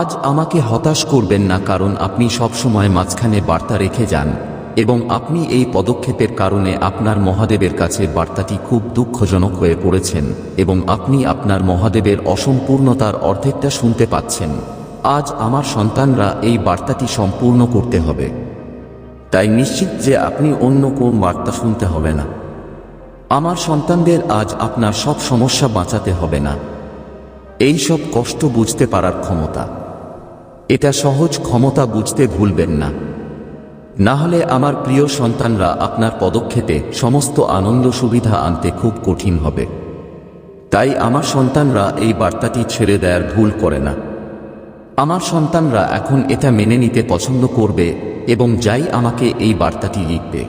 আজ আমাকে হতাশ করবেন না কারণ আপনি সবসময় মাঝখানে বার্তা রেখে যান, এবং আপনি এই পদক্ষেপের কারণে আপনার মহাদেবের কাছে বার্তাটি খুব দুঃখজনক হয়ে পড়েছেন, এবং আপনি আপনার মহাদেবের অসম্পূর্ণতার অর্ধেকটা শুনতে পাচ্ছেন। আজ আমার সন্তানরা এই বার্তাটি সম্পূর্ণ করতে হবে। তাই নিশ্চিত যে আপনি অন্য কোন বার্তা শুনতে হবে না। আমার সন্তানদের আজ আপনার সব সমস্যা বাঁচাতে হবে না। এই সব কষ্ট বুঝতে পারার ক্ষমতা। এটা সহজ ক্ষমতা বুঝতে ভুলবেন না। না হলে আমার প্রিয় সন্তানরা আপনার পদক্ষেপে সমস্ত আনন্দ সুবিধা আনতে খুব কঠিন হবে। তাই আমার সন্তানরা এই বার্তাটি ছেড়ে দেওয়ার ভুল করে না। আমার সন্তানরা এখন এটা মেনে নিতে পছন্দ করবে এবং যাই আমাকে এই বার্তাটি লিখবে।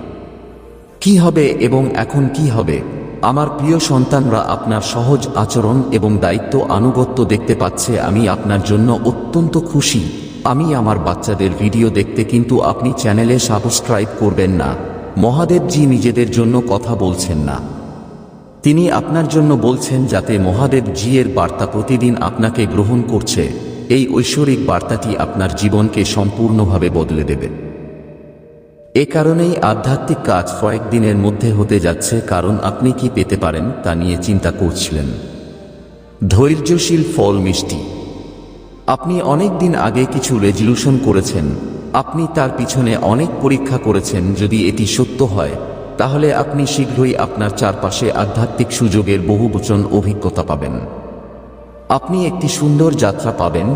কি হবে এবং এখন কি হবে? আমার প্রিয় সন্তানরা আপনার সহজ আচরণ এবং দায়িত্ব আনুগত্য দেখতে পাচ্ছে, আমি আপনার জন্য অত্যন্ত খুশি। আমি আমার বাচ্চাদের ভিডিও দেখতে কিন্তু আপনি চ্যানেলে সাবস্ক্রাইব করবেন না। মহাদেবজি নিজেদের জন্য কথা বলছেন না। তিনি আপনার জন্য বলছেন যাতে মহাদেব জি এর বার্তা প্রতিদিন আপনাকে গ্রহণ করছে। এই ঐশ্বরিক বার্তাটি আপনার জীবনকে সম্পূর্ণভাবে বদলে দেবে। এ কারণেই আধ্যাত্মিক কাজ কয়েকদিনের মধ্যে হতে যাচ্ছে, কারণ আপনি কি পেতে পারেন তা নিয়ে চিন্তা করছিলেন। ধৈর্যশীল ফল মিষ্টি। আপনি অনেক দিন আগে কিছু রেজলিউশন করেছেন। আপনি তার পিছনে অনেক পরীক্ষা করেছেন, যদি এটি সত্য হয়, তাহলে আপনি শীঘ্রই আপনার চারপাশে আধ্যাত্মিক সুযোগের বহুবচন অভিজ্ঞতা পাবেন। আপনি একটি সুন্দর যাত্রা পাবেন,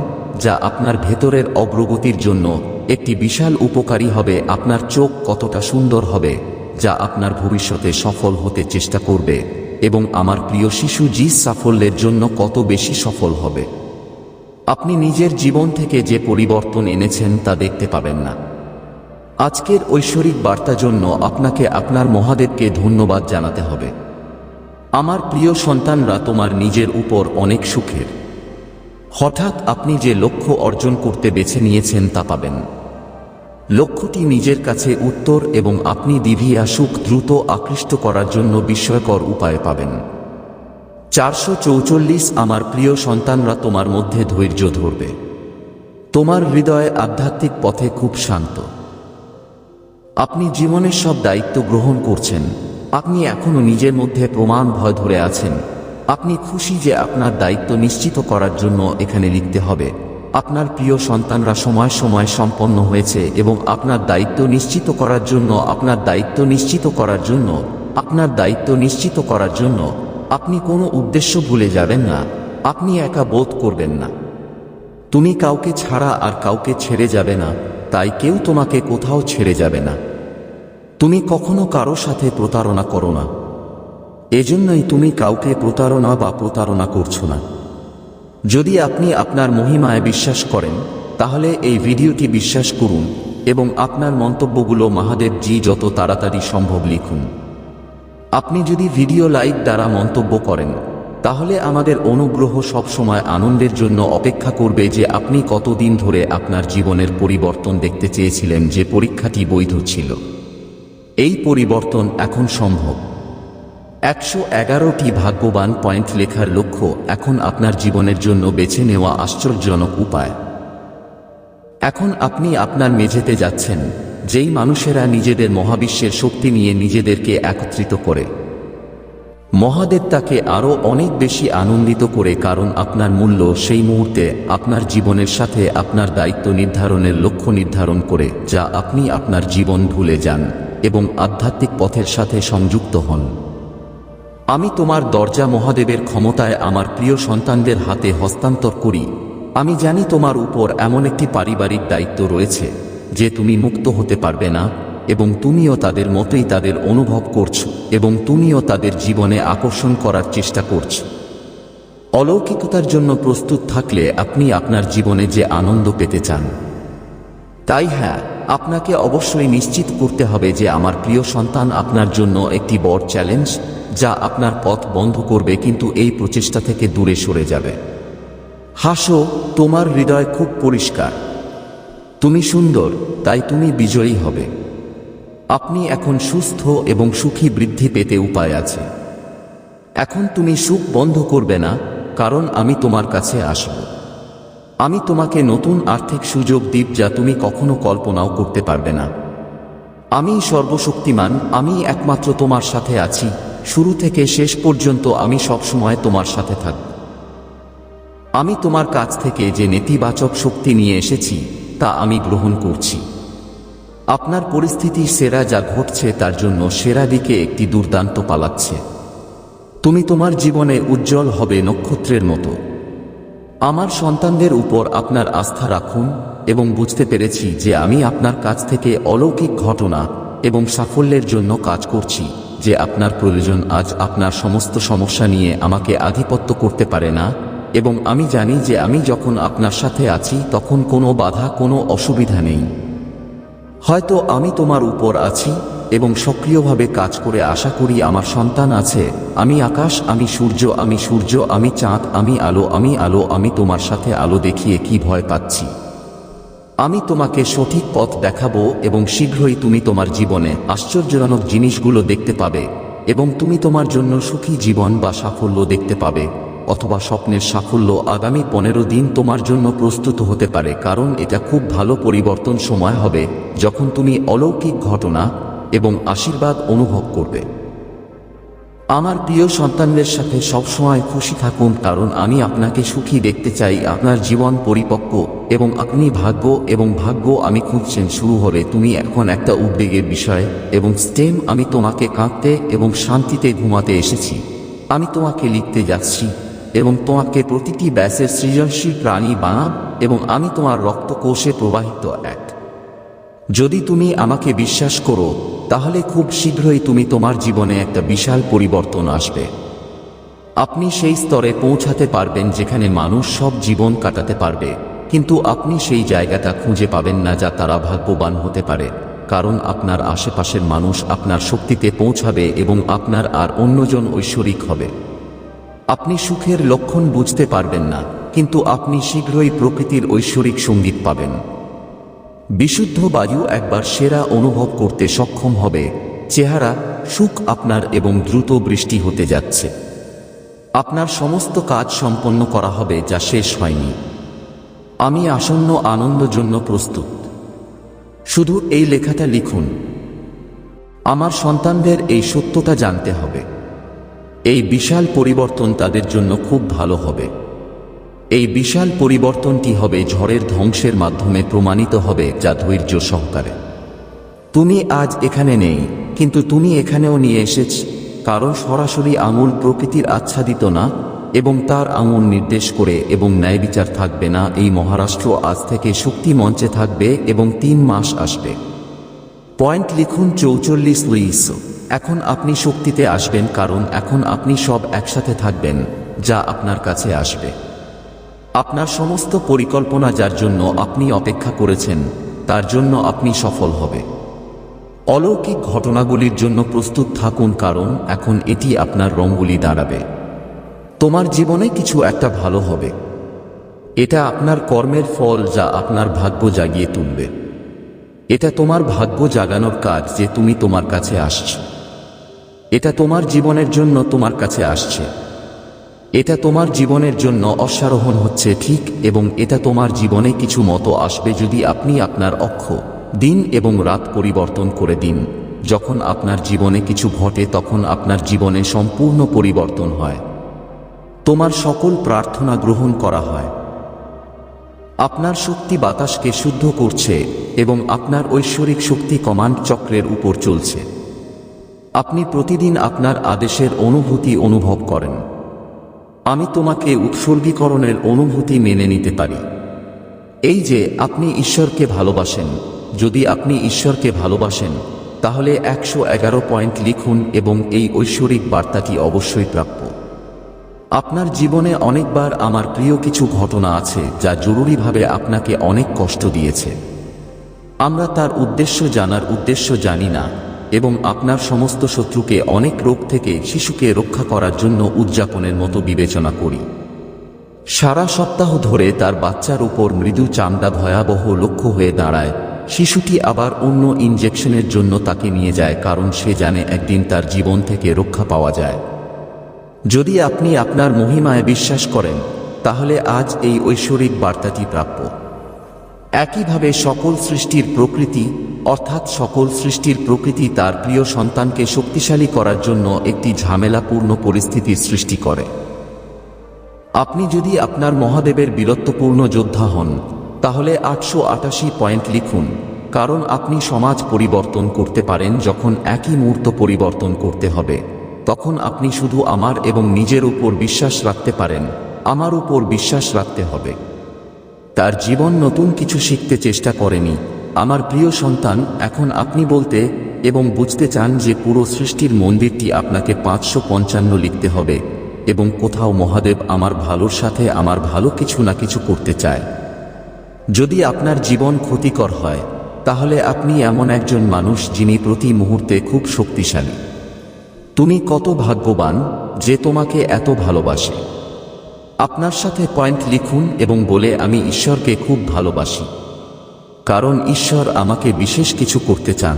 যা আপনার ভেতরের অগ্রগতির জন্য একটি বিশাল উপকারী হবে আপনার চোখ কতটা সুন্দর হবে, যা আপনার ভবিষ্যতে সফল হতে চেষ্টা করবে, এবং আমার প্রিয় শিশু জি সাফল্যের জন্য কত বেশি সফল হবে। আপনি নিজের জীবন থেকে যে পরিবর্তন এনেছেন তা দেখতে পাবেন না। আজকের ঐশ্বরিক বার্তা জন্য আপনাকে আপনার মহাদেবকে ধন্যবাদ জানাতে হবে। আমার প্রিয় সন্তানরা তোমার নিজের উপর অনেক সুখের। হঠাৎ আপনি যে লক্ষ্য অর্জন করতে বেছে নিয়েছেন তা পাবেন। লক্ষ্যটি নিজের কাছে উত্তর এবং আপনি দিভিয়া সুখ দ্রুত আকৃষ্ট করার জন্য বিস্ময়কর উপায় পাবেন। চারশো চৌচল্লিশ আমার প্রিয় সন্তানরা তোমার মধ্যে ধৈর্য ধরবে। তোমার হৃদয় আধ্যাত্মিক পথে খুব শান্ত। আপনি জীবনের সব দায়িত্ব গ্রহণ করছেন। আপনি এখনও নিজের মধ্যে প্রমাণ ভয় ধরে আছেন। আপনি খুশি যে আপনার দায়িত্ব নিশ্চিত করার জন্য এখানে লিখতে হবে আপনার প্রিয় সন্তানরা সময় সময় সম্পন্ন হয়েছে এবং আপনার দায়িত্ব নিশ্চিত করার জন্য, আপনার দায়িত্ব নিশ্চিত করার জন্য, আপনার দায়িত্ব নিশ্চিত করার জন্য আপনি কোনো উদ্দেশ্য ভুলে যাবেন না, আপনি একা বোধ করবেন না। তুমি কাউকে ছাড়া আর কাউকে ছেড়ে যাবে না, তাই কেউ তোমাকে কোথাও ছেড়ে যাবে না। তুমি কখনো কারও সাথে প্রতারণা করো না। এজন্যই তুমি কাউকে প্রতারণা বা প্রতারণা করছ না। যদি আপনি আপনার মহিমায় বিশ্বাস করেন, তাহলে এই ভিডিওটি বিশ্বাস করুন এবং আপনার মন্তব্যগুলো মহাদেব জি যত তাড়াতাড়ি সম্ভব লিখুন। আপনি যদি ভিডিও লাইক দ্বারা মন্তব্য করেন, তাহলে আমাদের অনুগ্রহ সবসময় আনন্দের জন্য অপেক্ষা করবে যে আপনি কতদিন ধরে আপনার জীবনের পরিবর্তন দেখতে চেয়েছিলেন যে পরীক্ষাটি বৈধ ছিল। এই পরিবর্তন এখন সম্ভব। একশো এগারোটি ভাগ্যবান পয়েন্ট লেখার লক্ষ্য এখন আপনার জীবনের জন্য বেছে নেওয়া আশ্চর্যজনক উপায়। এখন আপনি আপনার মেঝেতে যাচ্ছেন, যেই মানুষেরা নিজেদের মহাবিশ্বের শক্তি নিয়ে নিজেদেরকে একত্রিত করে। মহাদেব তাকে আরও অনেক বেশি আনন্দিত করে কারণ আপনার মূল্য সেই মুহূর্তে আপনার জীবনের সাথে আপনার দায়িত্ব নির্ধারণের লক্ষ্য নির্ধারণ করে, যা আপনি আপনার জীবন ভুলে যান এবং আধ্যাত্মিক পথের সাথে সংযুক্ত হন। আমি তোমার দরজা মহাদেবের ক্ষমতায় আমার প্রিয় সন্তানদের হাতে হস্তান্তর করি। আমি জানি তোমার উপর এমন একটি পারিবারিক দায়িত্ব রয়েছে, যে তুমি মুক্ত হতে পারবে না, এবং তুমিও তাদের মতোই তাদের অনুভব করছ, এবং তুমিও তাদের জীবনে আকর্ষণ করার চেষ্টা করছ। অলৌকিকতার জন্য প্রস্তুত থাকলে আপনি আপনার জীবনে যে আনন্দ পেতে চান। তাই হ্যাঁ আপনাকে অবশ্যই নিশ্চিত করতে হবে যে আমার প্রিয় সন্তান আপনার জন্য একটি বড় চ্যালেঞ্জ যা আপনার পথ বন্ধ করবে কিন্তু এই প্রচেষ্টা থেকে দূরে সরে যাবে। হাসো, তোমার হৃদয় খুব পরিষ্কার। তুমি সুন্দর, তাই তুমি বিজয়ী হবে। আপনি এখন সুস্থ এবং সুখী বৃদ্ধি পেতে উপায় আছে। এখন তুমি সুখ বন্ধ করবে না, কারণ আমি তোমার কাছে আসব। আমি তোমাকে নতুন আর্থিক সুযোগ দিব যা তুমি কখনো কল্পনাও করতে পারবে না। আমি সর্বশক্তিমান, আমি একমাত্র তোমার সাথে আছি। শুরু থেকে শেষ পর্যন্ত আমি সবসময় তোমার সাথে থাকব আমি তোমার কাছ থেকে যে নেতিবাচক শক্তি নিয়ে এসেছি, তা আমি গ্রহণ করছি। আপনার পরিস্থিতি সেরা যা ঘটছে, তার জন্য সেরা দিকে একটি দুর্দান্ত পালাচ্ছে। তুমি তোমার জীবনে উজ্জ্বল হবে নক্ষত্রের মতো। আমার সন্তানদের উপর আপনার আস্থা রাখুন এবং বুঝতে পেরেছি যে আমি আপনার কাছ থেকে অলৌকিক ঘটনা এবং সাফল্যের জন্য কাজ করছি। যে আপনার প্রয়োজন আজ আপনার সমস্ত সমস্যা নিয়ে আমাকে আধিপত্য করতে পারে না, এবং আমি জানি যে আমি যখন আপনার সাথে আছি তখন কোনো বাধা, কোনো অসুবিধা নেই। হয়তো আমি তোমার উপর আছি এবং সক্রিয়ভাবে কাজ করে আশা করি আমার সন্তান আছে, আমি আকাশ, আমি সূর্য আমি সূর্য, আমি চাঁদ, আমি আলো আমি আলো, আমি তোমার সাথে আলো দেখিয়ে কি ভয় পাচ্ছি। আমি তোমাকে সঠিক পথ দেখাবো এবং শীঘ্রই তুমি তোমার জীবনে আশ্চর্যজনক জিনিসগুলো দেখতে পাবে এবং তুমি তোমার জন্য সুখী জীবন বা সাফল্য দেখতে পাবে অথবা স্বপ্নের সাফল্য আগামী পনেরো দিন তোমার জন্য প্রস্তুত হতে পারে, কারণ এটা খুব ভালো পরিবর্তন সময় হবে যখন তুমি অলৌকিক ঘটনা এবং আশীর্বাদ অনুভব করবে। আমার প্রিয় সন্তানদের সাথে সবসময় খুশি থাকুন, কারণ আমি আপনাকে সুখী দেখতে চাই, আপনার জীবন পরিপক্ক এবং আপনি ভাগ্য এবং ভাগ্য আমি খুঁজছেন, শুরু হলে তুমি এখন একটা উদ্বেগের বিষয় এবং স্টেম, আমি তোমাকে কাঁদতে এবং শান্তিতে ঘুমাতে এসেছি। আমি তোমাকে লিখতে যাচ্ছি এবং তোমাকে প্রতিটি ব্যাসের সৃজনশীল প্রাণী বানাব এবং আমি তোমার রক্তকোষে প্রবাহিত এক। যদি তুমি আমাকে বিশ্বাস করো তাহলে খুব শীঘ্রই তুমি তোমার জীবনে একটা বিশাল পরিবর্তন আসবে। আপনি সেই স্তরে পৌঁছাতে পারবেন যেখানে মানুষ সব জীবন কাটাতে পারবে, কিন্তু আপনি সেই জায়গাটা খুঁজে পাবেন না যা তারা ভাগ্যবান হতে পারে, কারণ আপনার আশেপাশের মানুষ আপনার শক্তিতে পৌঁছাবে এবং আপনার আর অন্যজন ঐশ্বরিক হবে। আপনি সুখের লক্ষণ বুঝতে পারবেন না, কিন্তু আপনি শীঘ্রই প্রকৃতির ঐশ্বরিক সংগীত পাবেন। বিশুদ্ধ বায়ু একবার সেরা অনুভব করতে সক্ষম হবে। চেহারা সুখ আপনার এবং দ্রুত বৃষ্টি হতে যাচ্ছে। আপনার সমস্ত কাজ সম্পন্ন করা হবে যা শেষ হয়নি। আমি আসন্ন আনন্দ জন্য প্রস্তুত। শুধু এই লেখাটা লিখুন। আমার সন্তানদের এই সত্যতা জানতে হবে। এই বিশাল পরিবর্তন তাদের জন্য খুব ভালো হবে। এই বিশাল পরিবর্তনটি হবে ঝড়ের ধ্বংসের মাধ্যমে প্রমাণিত হবে যা ধৈর্য সহকারে। তুমি আজ এখানে নেই, কিন্তু তুমি এখানেও নিয়ে এসেছ। কারণ সরাসরি আঙুল প্রকৃতির আচ্ছাদিত না, এবং তার আঙুল নির্দেশ করে এবং ন্যায় বিচার থাকবে না, এই মহারাষ্ট্র আজ থেকে শক্তি মঞ্চে থাকবে এবং তিন মাস আসবে। পয়েন্ট লিখুন চৌচল্লিশ লুইস। এখন আপনি শক্তিতে আসবেন, কারণ এখন আপনি সব একসাথে থাকবেন, যা আপনার কাছে আসবে। আপনার সমস্ত পরিকল্পনা যার জন্য আপনি অপেক্ষা করেছেন, তার জন্য আপনি সফল হবে। অলৌকিক ঘটনাগুলির জন্য প্রস্তুত থাকুন, কারণ এখন এটি আপনার রঙ্গুলি দাঁড়াবে। তোমার জীবনে কিছু একটা ভালো হবে। এটা আপনার কর্মের ফল যা আপনার ভাগ্য জাগিয়ে তুলবে। এটা তোমার ভাগ্য জাগানোর কাজ যে তুমি তোমার কাছে আসছো। এটা তোমার জীবনের জন্য তোমার কাছে আসছে। এটা তোমার জীবনের জন্য অশ্বারোহণ হচ্ছে ঠিক এবং এটা তোমার জীবনে কিছু মতো আসবে যদি আপনি আপনার অক্ষ, দিন এবং রাত পরিবর্তন করে দিন। যখন আপনার জীবনে কিছু ঘটে তখন আপনার জীবনে সম্পূর্ণ পরিবর্তন হয়। তোমার সকল প্রার্থনা গ্রহণ করা হয়। আপনার শক্তি বাতাসকে শুদ্ধ করছে এবং আপনার ঐশ্বরিক শক্তি কমান্ড চক্রের উপর চলছে। আপনি প্রতিদিন আপনার আদেশের অনুভূতি অনুভব করেন। আমি তোমাকে উৎসর্গীকরণের অনুভূতি মেনে নিতে পারি। এই যে আপনি ঈশ্বরকে ভালোবাসেন, যদি আপনি ঈশ্বরকে ভালোবাসেন, তাহলে একশো এগারো পয়েন্ট লিখুন এবং এই ঐশ্বরিক বার্তাটি অবশ্যই প্রাপ্য। আপনার জীবনে অনেকবার আমার প্রিয় কিছু ঘটনা আছে যা জরুরিভাবে আপনাকে অনেক কষ্ট দিয়েছে। আমরা তার উদ্দেশ্য জানার উদ্দেশ্য জানি না এবং আপনার সমস্ত শত্রুকে অনেক রোগ থেকে শিশুকে রক্ষা করার জন্য উদযাপনের মতো বিবেচনা করি। সারা সপ্তাহ ধরে তার বাচ্চার উপর মৃদু চামড়া ভয়াবহ লক্ষ্য হয়ে দাঁড়ায়। শিশুটি আবার অন্য ইনজেকশনের জন্য তাকে নিয়ে যায় কারণ সে জানে একদিন তার জীবন থেকে রক্ষা পাওয়া যায়। যদি আপনি আপনার মহিমায় বিশ্বাস করেন, তাহলে আজ এই ঐশ্বরিক বার্তাটি প্রাপ্য। একইভাবে সকল সৃষ্টির প্রকৃতি অর্থাৎ সকল সৃষ্টির প্রকৃতি তার প্রিয় সন্তানকে শক্তিশালী করার জন্য একটি ঝামেলাপূর্ণ পরিস্থিতির সৃষ্টি করে। আপনি যদি আপনার মহাদেবের বীরত্বপূর্ণ যোদ্ধা হন, তাহলে আটশো আটাশি পয়েন্ট লিখুন, কারণ আপনি সমাজ পরিবর্তন করতে পারেন যখন একই মুহূর্ত পরিবর্তন করতে হবে। তখন আপনি শুধু আমার এবং নিজের উপর বিশ্বাস রাখতে পারেন, আমার উপর বিশ্বাস রাখতে হবে। তার জীবন নতুন কিছু শিখতে চেষ্টা করেনি আমার প্রিয় সন্তান, এখন আপনি বলতে এবং বুঝতে চান যে পুরো সৃষ্টির মন্দিরটি আপনাকে পাঁচশো পঞ্চান্ন লিখতে হবে এবং কোথাও মহাদেব আমার ভালোর সাথে আমার ভালো কিছু না কিছু করতে চায়। যদি আপনার জীবন ক্ষতিকর হয়, তাহলে আপনি এমন একজন মানুষ যিনি প্রতি মুহূর্তে খুব শক্তিশালী। তুমি কত ভাগ্যবান যে তোমাকে এত ভালোবাসে। আপনার সাথে পয়েন্ট লিখুন এবং বলে, আমি ঈশ্বরকে খুব ভালোবাসি। কারণ ঈশ্বর আমাকে বিশেষ কিছু করতে চান।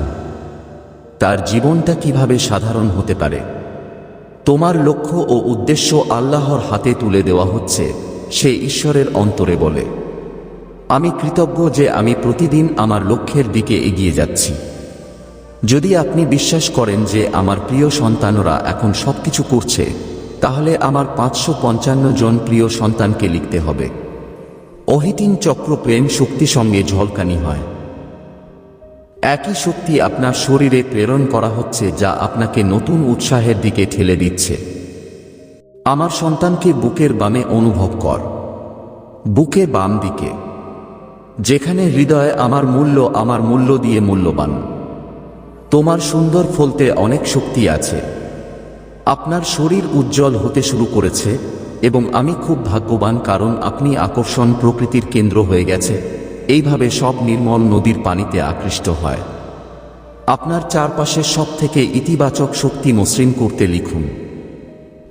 তার জীবনটা কীভাবে সাধারণ হতে পারে? তোমার লক্ষ্য ও উদ্দেশ্য আল্লাহর হাতে তুলে দেওয়া হচ্ছে, সে ঈশ্বরের অন্তরে বলে। আমি কৃতজ্ঞ যে আমি প্রতিদিন আমার লক্ষ্যের দিকে এগিয়ে যাচ্ছি। যদি আপনি বিশ্বাস করেন যে আমার প্রিয় সন্তানরা এখন সবকিছু করছে, তাহলে আমার পাঁচশো পঞ্চান্ন জন প্রিয় সন্তানকে লিখতে হবে। অহিতিন চক্র প্রেম শক্তি সঙ্গে ঝলকানি হয়। একই শক্তি আপনার শরীরে প্রেরণ করা হচ্ছে যা আপনাকে নতুন উৎসাহের দিকে ঠেলে দিচ্ছে। আমার সন্তানকে বুকের বামে অনুভব কর। বুকে বাম দিকে। যেখানে হৃদয় আমার মূল্য আমার মূল্য দিয়ে মূল্যবান। তোমার সুন্দর ফলতে অনেক শক্তি আছে। আপনার শরীর উজ্জ্বল হতে শুরু করেছে। এবং আমি খুব ভাগ্যবান কারণ আপনি আকর্ষণ প্রকৃতির কেন্দ্র হয়ে গেছে। এইভাবে সব নির্মল নদীর পানিতে আকৃষ্ট হয়। আপনার চারপাশের সব থেকে ইতিবাচক শক্তি মসৃণ করতে লিখুন।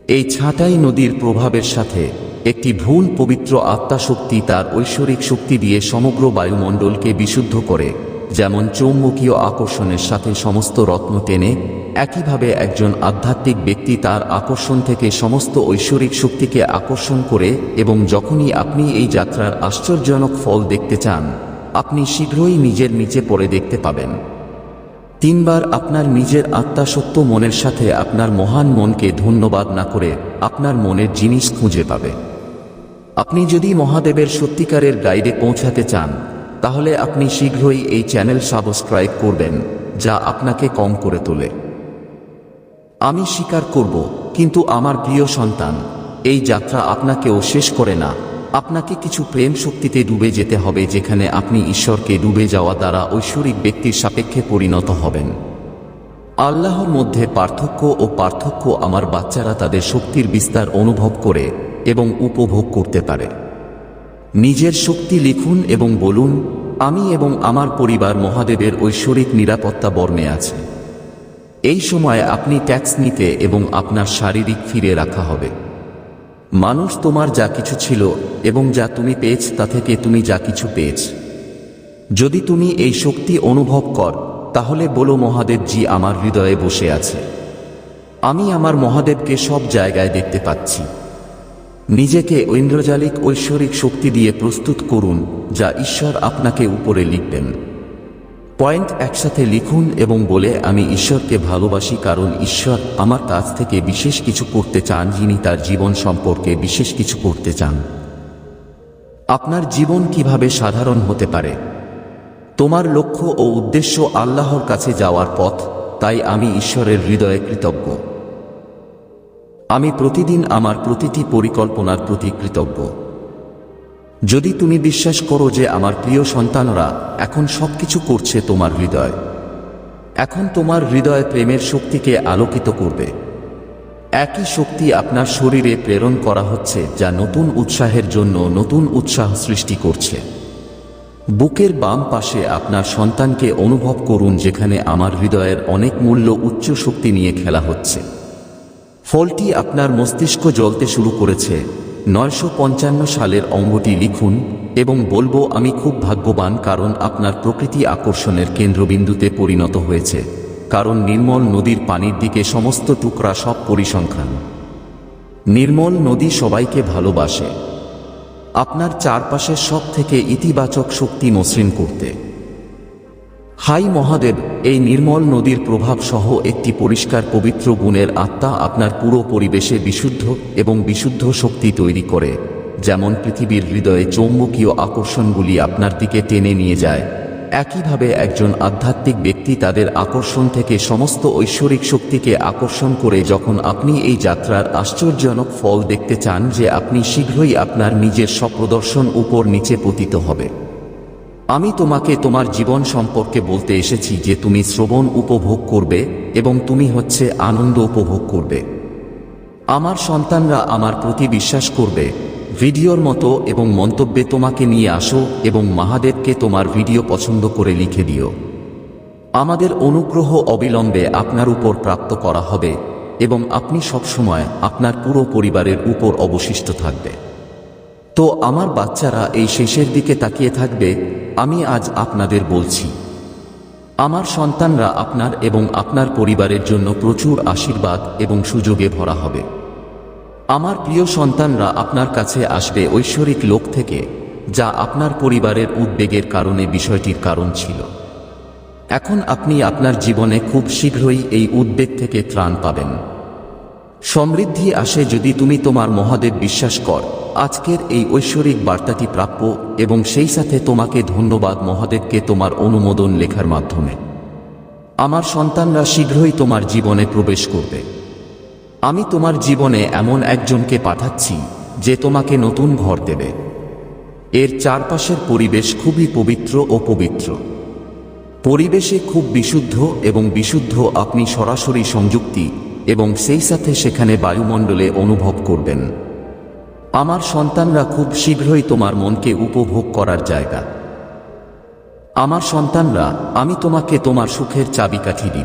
এই ছাঁটাই নদীর প্রভাবের সাথে একটি ভুল পবিত্র আত্মা শক্তি তার ঐশ্বরিক শক্তি দিয়ে সমগ্র বায়ুমণ্ডলকে বিশুদ্ধ করে, যেমন চৌম্বকীয় আকর্ষণের সাথে সমস্ত রত্ন টেনে একইভাবে একজন আধ্যাত্মিক ব্যক্তি তার আকর্ষণ থেকে সমস্ত ঐশ্বরিক শক্তিকে আকর্ষণ করে এবং যখনই আপনি এই যাত্রার আশ্চর্যজনক ফল দেখতে চান, আপনি শীঘ্রই নিজের নিচে পড়ে দেখতে পাবেন। তিনবার আপনার নিজের আত্মা সত্য মনের সাথে আপনার মহান মনকে ধন্যবাদ না করে আপনার মনের জিনিস খুঁজে পাবে। আপনি যদি মহাদেবের সত্যিকারের গাইডে পৌঁছাতে চান, তাহলে আপনি শীঘ্রই এই চ্যানেল সাবস্ক্রাইব করবেন, যা আপনাকে কম করে তোলে। আমি স্বীকার করব, কিন্তু আমার প্রিয় সন্তান, এই যাত্রা আপনাকেও শেষ করে না। আপনাকে কিছু প্রেম শক্তিতে ডুবে যেতে হবে যেখানে আপনি ঈশ্বরকে ডুবে যাওয়া দ্বারা ঐশ্বরিক ব্যক্তির সাপেক্ষে পরিণত হবেন। আল্লাহর মধ্যে পার্থক্য ও পার্থক্য আমার বাচ্চারা তাদের শক্তির বিস্তার অনুভব করে এবং উপভোগ করতে পারে। নিজের শক্তি লিখুন এবং বলুন, আমি এবং আমার পরিবার মহাদেবের ঐশ্বরিক নিরাপত্তা বর্মে আছে। এই সময় আপনি ট্যাক্স নিতে এবং আপনার শারীরিক ফিরে রাখা হবে। মানুষ তোমার যা কিছু ছিল এবং যা তুমি পেয়েছ, তা থেকে তুমি যা কিছু পেয়েছ। যদি তুমি এই শক্তি অনুভব কর, তাহলে বলো মহাদেবজি আমার হৃদয়ে বসে আছে। আমি আমার মহাদেবকে সব জায়গায় দেখতে পাচ্ছি। নিজেকে ঐন্দ্রজালিক ঐশ্বরিক শক্তি দিয়ে প্রস্তুত করুন, যা ঈশ্বর আপনাকে উপরে লিখবেন। পয়েন্ট একসাথে লিখুন এবং বলে, আমি ঈশ্বরকে ভালোবাসি কারণ ঈশ্বর আমার কাছ থেকে বিশেষ কিছু করতে চান যিনি তার জীবন সম্পর্কে বিশেষ কিছু করতে চান। আপনার জীবন কীভাবে সাধারণ হতে পারে? তোমার লক্ষ্য ও উদ্দেশ্য আল্লাহর কাছে যাওয়ার পথ, তাই আমি ঈশ্বরের হৃদয়ে কৃতজ্ঞ। আমি প্রতিদিন আমার প্রতিটি পরিকল্পনার প্রতি কৃতজ্ঞ। যদি তুমি বিশ্বাস করো যে আমার প্রিয় সন্তানরা এখন সব কিছু করছে তোমার হৃদয়, এখন তোমার হৃদয় প্রেমের শক্তিকে আলোকিত করবে। একই শক্তি আপনার শরীরে প্রেরণ করা হচ্ছে যা নতুন উৎসাহের জন্য নতুন উৎসাহ সৃষ্টি করছে। বুকের বাম পাশে আপনার সন্তানকে অনুভব করুন যেখানে আমার হৃদয়ের অনেক মূল্য উচ্চ শক্তি নিয়ে খেলা হচ্ছে। ফলটি আপনার মস্তিষ্ক জ্বলতে শুরু করেছে। নয়শো পঞ্চান্ন সালের অঙ্গটি লিখুন এবং বলব, আমি খুব ভাগ্যবান কারণ আপনার প্রকৃতি আকর্ষণের কেন্দ্রবিন্দুতে পরিণত হয়েছে, কারণ নির্মল নদীর পানির দিকে সমস্ত টুকরা সব পরিসংখ্যান। নির্মল নদী সবাইকে ভালোবাসে। আপনার চারপাশের সব থেকে ইতিবাচক শক্তি মসৃণ করতে। হাই মহাদেব, এই নির্মল নদীর প্রভাব সহ একটি পরিষ্কার পবিত্র গুণের আত্মা আপনার পুরো পরিবেশে বিশুদ্ধ এবং বিশুদ্ধ শক্তি তৈরি করে, যেমন পৃথিবীর হৃদয়ে চৌম্বকীয় আকর্ষণগুলি আপনার দিকে টেনে নিয়ে যায়। একইভাবে একজন আধ্যাত্মিক ব্যক্তি তাদের আকর্ষণ থেকে সমস্ত ঐশ্বরিক শক্তিকে আকর্ষণ করে যখন আপনি এই যাত্রার আশ্চর্যজনক ফল দেখতে চান যে আপনি শীঘ্রই আপনার নিজের স্বপ্রদর্শন উপর নিচে পতিত হবে। আমি তোমাকে তোমার জীবন সম্পর্কে বলতে এসেছি যে তুমি শ্রবণ উপভোগ করবে এবং তুমি হচ্ছে আনন্দ উপভোগ করবে। আমার সন্তানরা আমার প্রতি বিশ্বাস করবে, ভিডিওর মতো এবং মন্তব্যে তোমাকে নিয়ে আসো এবং মহাদেবকে তোমার ভিডিও পছন্দ করে লিখে দিও। আমাদের অনুগ্রহ অবিলম্বে আপনার উপর প্রাপ্ত করা হবে এবং আপনি সবসময় আপনার পুরো পরিবারের উপর অবশিষ্ট থাকবে। তো আমার বাচ্চারা এই শেষের দিকে তাকিয়ে থাকবে আমি আজ আপনাদের বলছি, আমার সন্তানরা আপনার এবং আপনার পরিবারের জন্য প্রচুর আশীর্বাদ এবং সুযোগে ভরা হবে। আমার প্রিয় সন্তানরা আপনার কাছে আসবে ঐশ্বরিক লোক থেকে, যা আপনার পরিবারের উদ্বেগের কারণে বিষয়টির কারণ ছিল। এখন আপনি আপনার জীবনে খুব শীঘ্রই এই উদ্বেগ থেকে ত্রাণ পাবেন। সমৃদ্ধি আসে যদি তুমি তোমার মহাদেব বিশ্বাস কর। আজকের এই ঐশ্বরিক বার্তাটি প্রাপ্য এবং সেই সাথে তোমাকে ধন্যবাদ মহাদেবকে তোমার অনুমোদন লেখার মাধ্যমে। আমার সন্তানরা শীঘ্রই তোমার জীবনে প্রবেশ করবে। আমি তোমার জীবনে এমন একজনকে পাঠাচ্ছি যে তোমাকে নতুন ঘর দেবে। এর চারপাশের পরিবেশ খুবই পবিত্র ও পবিত্র। পরিবেশে খুব বিশুদ্ধ এবং বিশুদ্ধ আপনি সরাসরি সংযুক্তি এবং সেই সাথে সেখানে বায়ুমণ্ডলে অনুভব করবেন। আমার সন্তানরা খুব শীঘ্রই তোমার মনকে উপভোগ করার জায়গা। আমার সন্তানরা, আমি তোমাকে তোমার সুখের চাবিকাঠি দিই।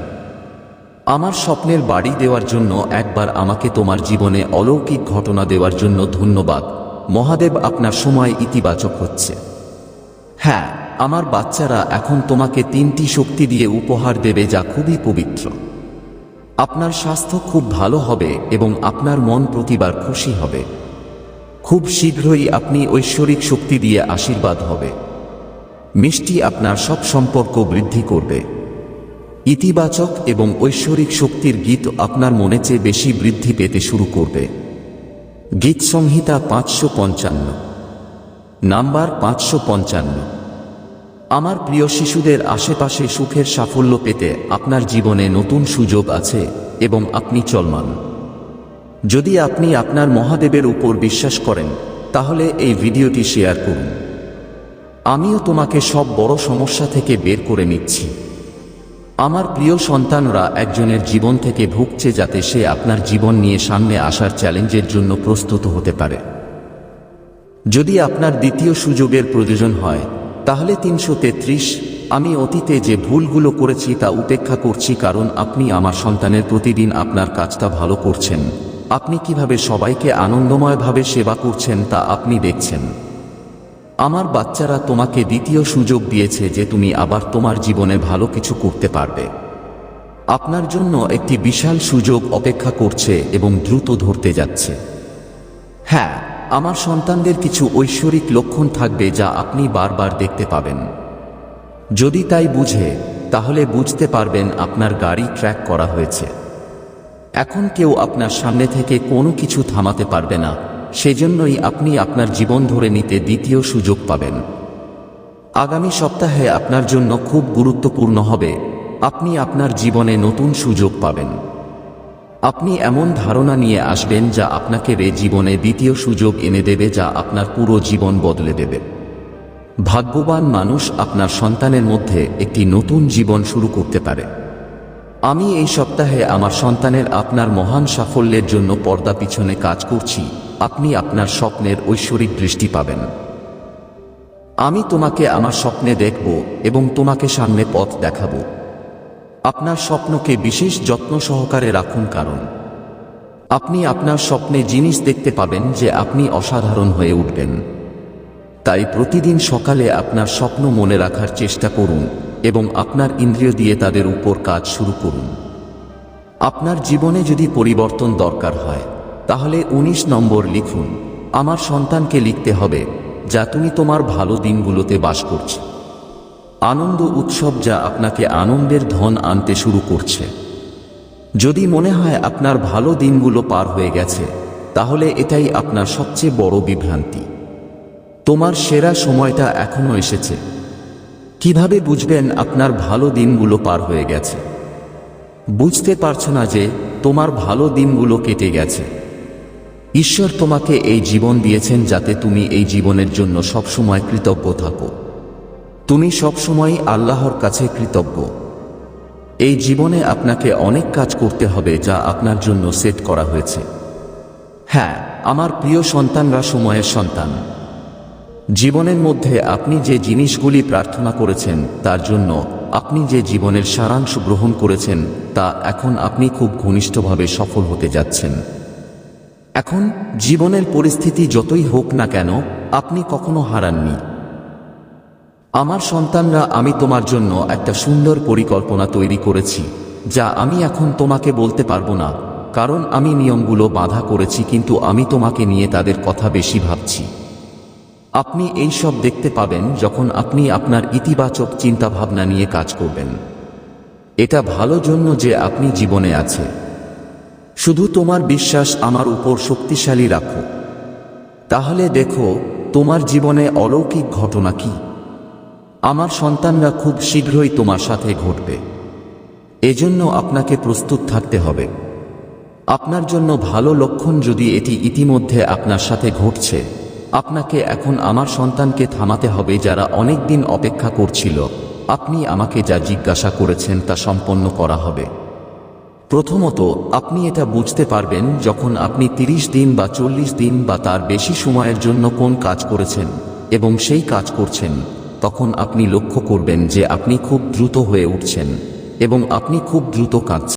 আমার স্বপ্নের বাড়ি দেওয়ার জন্য একবার আমাকে তোমার জীবনে অলৌকিক ঘটনা দেওয়ার জন্য ধন্যবাদ। মহাদেব আপনার সময় ইতিবাচক হচ্ছে। হ্যাঁ আমার বাচ্চারা এখন তোমাকে তিনটি শক্তি দিয়ে উপহার দেবে যা খুবই পবিত্র। আপনার স্বাস্থ্য খুব ভালো হবে এবং আপনার মন প্রতিবার খুশি হবে। খুব শীঘ্রই আপনি ঐশ্বরিক শক্তি দিয়ে আশীর্বাদ হবে। মিষ্টি আপনার সব সম্পর্ক বৃদ্ধি করবে। ইতিবাচক এবং ঐশ্বরিক শক্তির গীত আপনার মনে চেয়ে বেশি বৃদ্ধি পেতে শুরু করবে। গীত সংহিতা পাঁচশো পঞ্চান্ন। নাম্বার পাঁচশো পঞ্চান্ন। আমার প্রিয় শিশুদের আশেপাশে সুখের সাফল্য পেতে আপনার জীবনে নতুন সুযোগ আছে এবং আপনি চলমান। যদি আপনি আপনার মহাদেবের উপর বিশ্বাস করেন, তাহলে এই ভিডিওটি শেয়ার করুন। আমিও তোমাকে সব বড় সমস্যা থেকে বের করে নিচ্ছি। আমার প্রিয় সন্তানরা একজনের জীবন থেকে ভুগছে যাতে সে আপনার জীবন নিয়ে সামনে আসার চ্যালেঞ্জের জন্য প্রস্তুত হতে পারে। যদি আপনার দ্বিতীয় সুযোগের প্রয়োজন হয়, তাহলে তিনশো তেত্রিশ, আমি অতীতে যে ভুলগুলো করেছি তা উপেক্ষা করছি কারণ আপনি আমার সন্তানের প্রতিদিন আপনার কাজটা ভালো করছেন। আপনি কীভাবে সবাইকে আনন্দময়ভাবে সেবা করছেন তা আপনি দেখছেন। আমার বাচ্চারা তোমাকে দ্বিতীয় সুযোগ দিয়েছে যে তুমি আবার তোমার জীবনে ভালো কিছু করতে পারবে। আপনার জন্য একটি বিশাল সুযোগ অপেক্ষা করছে এবং দ্রুত ধরতে যাচ্ছে। হ্যাঁ আমার সন্তানদের কিছু ঐশ্বরিক লক্ষণ থাকবে যা আপনি বারবার দেখতে পাবেন। যদি তাই বুঝে, তাহলে বুঝতে পারবেন আপনার গাড়ি ট্র্যাক করা হয়েছে। এখন কেউ আপনার সামনে থেকে কোনো কিছু থামাতে পারবে না, সেজন্যই আপনি আপনার জীবন ধরে নিতে দ্বিতীয় সুযোগ পাবেন। আগামী সপ্তাহে আপনার জন্য খুব গুরুত্বপূর্ণ হবে, আপনি আপনার জীবনে নতুন সুযোগ পাবেন। আপনি এমন ধারণা নিয়ে আসবেন যা আপনাকে রে জীবনে দ্বিতীয় সুযোগ এনে দেবে যা আপনার পুরো জীবন বদলে দেবে। ভাগ্যবান মানুষ আপনার সন্তানের মধ্যে একটি নতুন জীবন শুরু করতে পারে। আমি এই সপ্তাহে আমার সন্তানের আপনার মহান সাফল্যের জন্য পর্দা পিছনে কাজ করছি। আপনি আপনার স্বপ্নের ঐশ্বরিক দৃষ্টি পাবেন। আমি তোমাকে আমার স্বপ্নে দেখব এবং তোমাকে সামনে পথ দেখাব। আপনার স্বপ্নকে বিশেষ যত্ন সহকারে রাখুন কারণ আপনি আপনার স্বপ্নে জিনিস দেখতে পাবেন যে আপনি অসাধারণ হয়ে উঠবেন। তাই প্রতিদিন সকালে আপনার স্বপ্ন মনে রাখার চেষ্টা করুন। এবং আপনার ইন্দ্রিয় দিয়ে তাদের উপর কাজ শুরু করুন। আপনার জীবনে যদি পরিবর্তন দরকার হয়, তাহলে ১৯ নম্বর লিখুন, আমার সন্তানকে লিখতে হবে, যা তুমি তোমার ভালো দিনগুলোতে বাস করছ। আনন্দ উৎসব যা আপনাকে আনন্দের ধন আনতে শুরু করছে। যদি মনে হয় আপনার ভালো দিনগুলো পার হয়ে গেছে, তাহলে এটাই আপনার সবচেয়ে বড় বিভ্রান্তি। তোমার সেরা সময়টা এখনও এসেছে। কীভাবে বুঝবেন আপনার ভালো দিনগুলো পার হয়ে গেছে? বুঝতে পারছ না যে তোমার ভালো দিনগুলো কেটে গেছে। ঈশ্বর তোমাকে এই জীবন দিয়েছেন যাতে তুমি এই জীবনের জন্য সবসময় কৃতজ্ঞ থাকো। তুমি সবসময় আল্লাহর কাছে কৃতজ্ঞ। এই জীবনে আপনাকে অনেক কাজ করতে হবে যা আপনার জন্য সেট করা হয়েছে। হ্যাঁ আমার প্রিয় সন্তানরা সময়ের সন্তান। জীবনের মধ্যে আপনি যে জিনিসগুলি প্রার্থনা করেছেন, তার জন্য আপনি যে জীবনের সারাংশ গ্রহণ করেছেন, তা এখন আপনি খুব ঘনিষ্ঠভাবে সফল হতে যাচ্ছেন। এখন জীবনের পরিস্থিতি যতই হোক না কেন, আপনি কখনো হারাননি। আমার সন্তানরা, আমি তোমার জন্য একটা সুন্দর পরিকল্পনা তৈরি করেছি, যা আমি এখন তোমাকে বলতে পারব না, কারণ আমি নিয়মগুলো বাধা করেছি, কিন্তু আমি তোমাকে নিয়ে তাদের কথা বেশি ভাবছি। আপনি এই সব দেখতে পাবেন যখন আপনি আপনার ইতিবাচক চিন্তাভাবনা নিয়ে কাজ করবেন। এটা ভালো জন্য যে আপনি জীবনে আছে। শুধু তোমার বিশ্বাস আমার উপর শক্তিশালী রাখো। তাহলে দেখো, তোমার জীবনে অলৌকিক ঘটনা কি? আমার সন্তানরা খুব শীঘ্রই তোমার সাথে ঘটবে। এজন্য আপনাকে প্রস্তুত থাকতে হবে। আপনার জন্য ভালো লক্ষণ যদি এটি ইতিমধ্যে আপনার সাথে ঘটছে। আপনাকে এখন আমার সন্তানকে থামাতে হবে যারা অনেক দিন অপেক্ষা করছিল। আপনি আমাকে যা জিজ্ঞাসা করেছেন তা সম্পন্ন করা হবে। প্রথমত, আপনি এটা বুঝতে পারবেন যখন আপনি ৩০ দিন বা চল্লিশ দিন বা তার বেশি সময়ের জন্য কোন কাজ করেছেন এবং সেই কাজ করছেন, তখন আপনি লক্ষ্য করবেন যে আপনি খুব দ্রুত হয়ে উঠছেন এবং আপনি খুব দ্রুত কাঁদছেন।